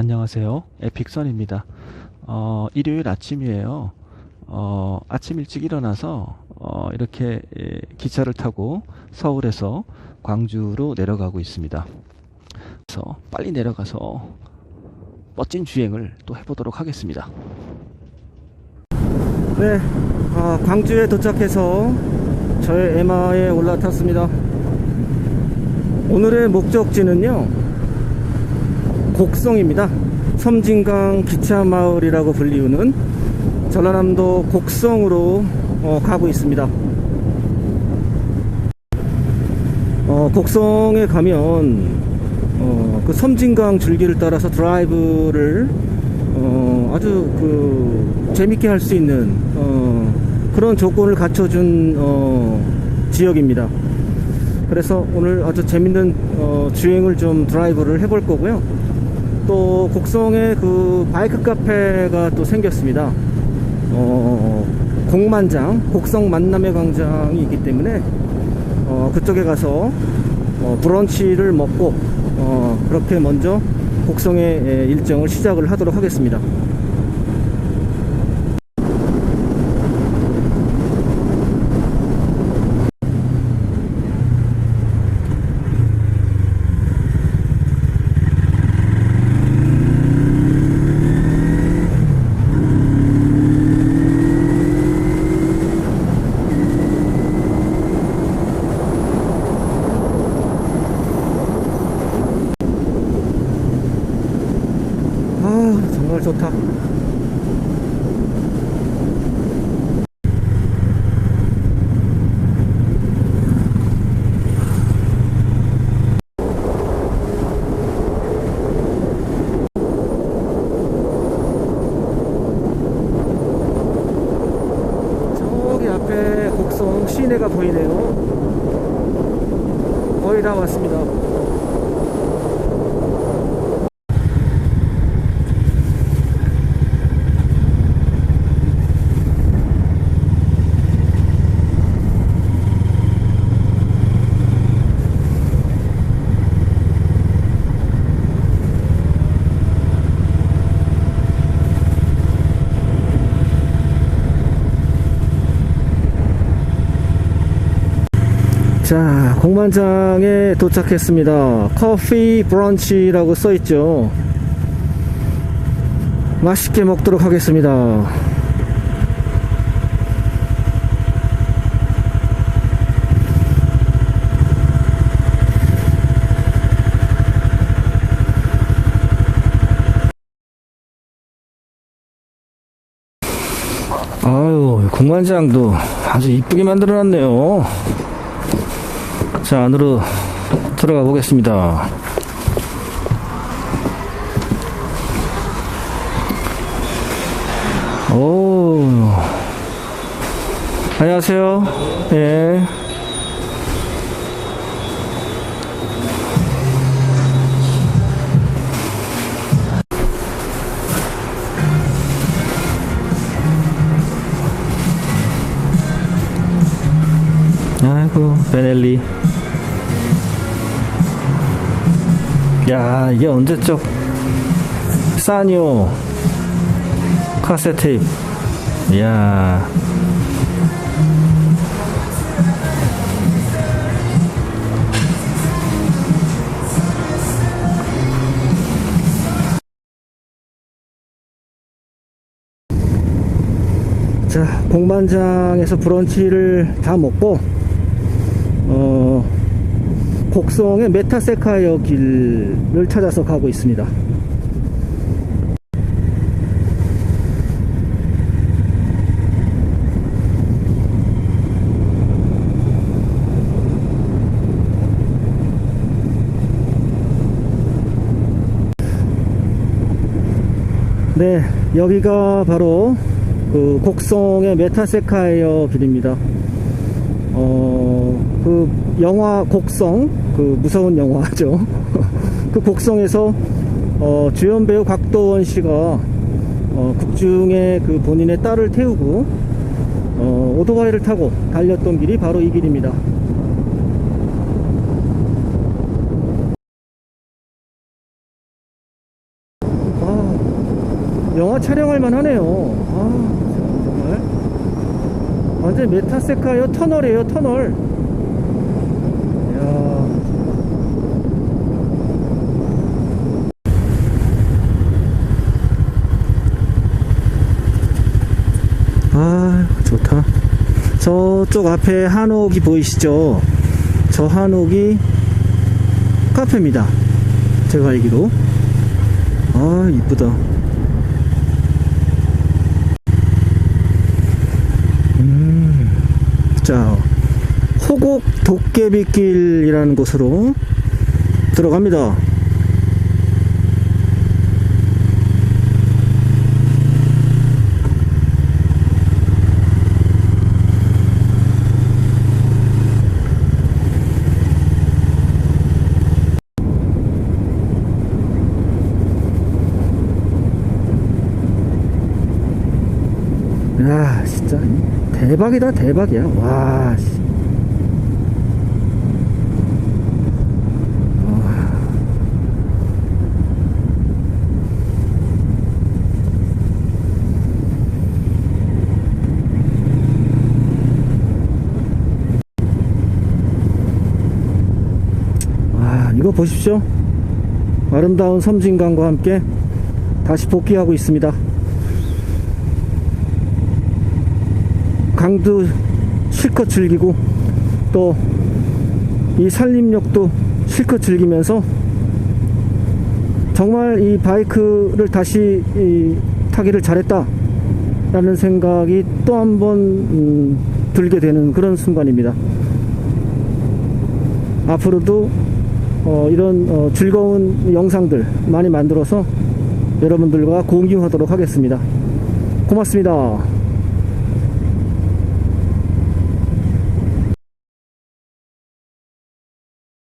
안녕하세요. 에픽선입니다. 어, 일요일 아침이에요. 어, 아침 일찍 일어나서 어, 이렇게 예, 기차를 타고 서울에서 광주로 내려가고 있습니다. 그래서 빨리 내려가서 멋진 주행을 또 해보도록 하겠습니다. 네, 아, 광주에 도착해서 저의 에마에 올라탔습니다. 오늘의 목적지는요, 곡성입니다. 섬진강 기차마을이라고 불리우는 전라남도 곡성으로 어, 가고 있습니다. 어, 곡성에 가면 어, 그 섬진강 줄기를 따라서 드라이브를 어, 아주 그 재밌게 할 수 있는 어, 그런 조건을 갖춰준 어, 지역입니다. 그래서 오늘 아주 재밌는 어, 주행을 좀 드라이브를 해볼 거고요. 또 곡성에 그 바이크 카페가 또 생겼습니다. 어, 공만장, 곡성 만남의 광장이 있기 때문에 어, 그쪽에 가서 어, 브런치를 먹고 어, 그렇게 먼저 곡성의 예, 일정을 시작을 하도록 하겠습니다. 아 정말 좋다. 시내가 보이네요. 거의 다 왔습니다. 자, 공만장에 도착했습니다. 커피 브런치라고 써있죠. 맛있게 먹도록 하겠습니다. 아유, 공만장도 아주 이쁘게 만들어 놨네요. 자, 안으로 들어가 보겠습니다. 오, 안녕하세요. 예. 아이고, 베넬리. 야, 이게 언제적 사니오 카세트 테이프. 이야. 자, 공반장에서 브런치를 다 먹고, 어, 곡성의 메타세카이어 길을 찾아서 가고 있습니다. 네, 여기가 바로 그 곡성의 메타세카이어 길입니다. 어, 그 영화 곡성, 그 무서운 영화죠. 그 곡성에서 어, 주연 배우 곽도원 씨가 어, 극중에 그 본인의 딸을 태우고 어, 오토바이를 타고 달렸던 길이 바로 이 길입니다. 영화 촬영할 만하네요. 아, 정말. 완전 메타세카요 터널이에요, 터널. 이야. 아, 좋다. 저쪽 앞에 한옥이 보이시죠? 저 한옥이 카페입니다. 제가 알기로. 아, 이쁘다. 음, 자, 호곡 도깨비길이라는 곳으로 들어갑니다. 야, 진짜 대박이다, 대박이야. 와, 씨. 와, 이거 보십시오. 아름다운 섬진강과 함께 다시 복귀하고 있습니다. 강도 실컷 즐기고 또 이 산림욕도 실컷 즐기면서 정말 이 바이크를 다시 이 타기를 잘했다 라는 생각이 또 한번 음, 들게 되는 그런 순간입니다. 앞으로도 어, 이런 어, 즐거운 영상들 많이 만들어서 여러분들과 공유하도록 하겠습니다. 고맙습니다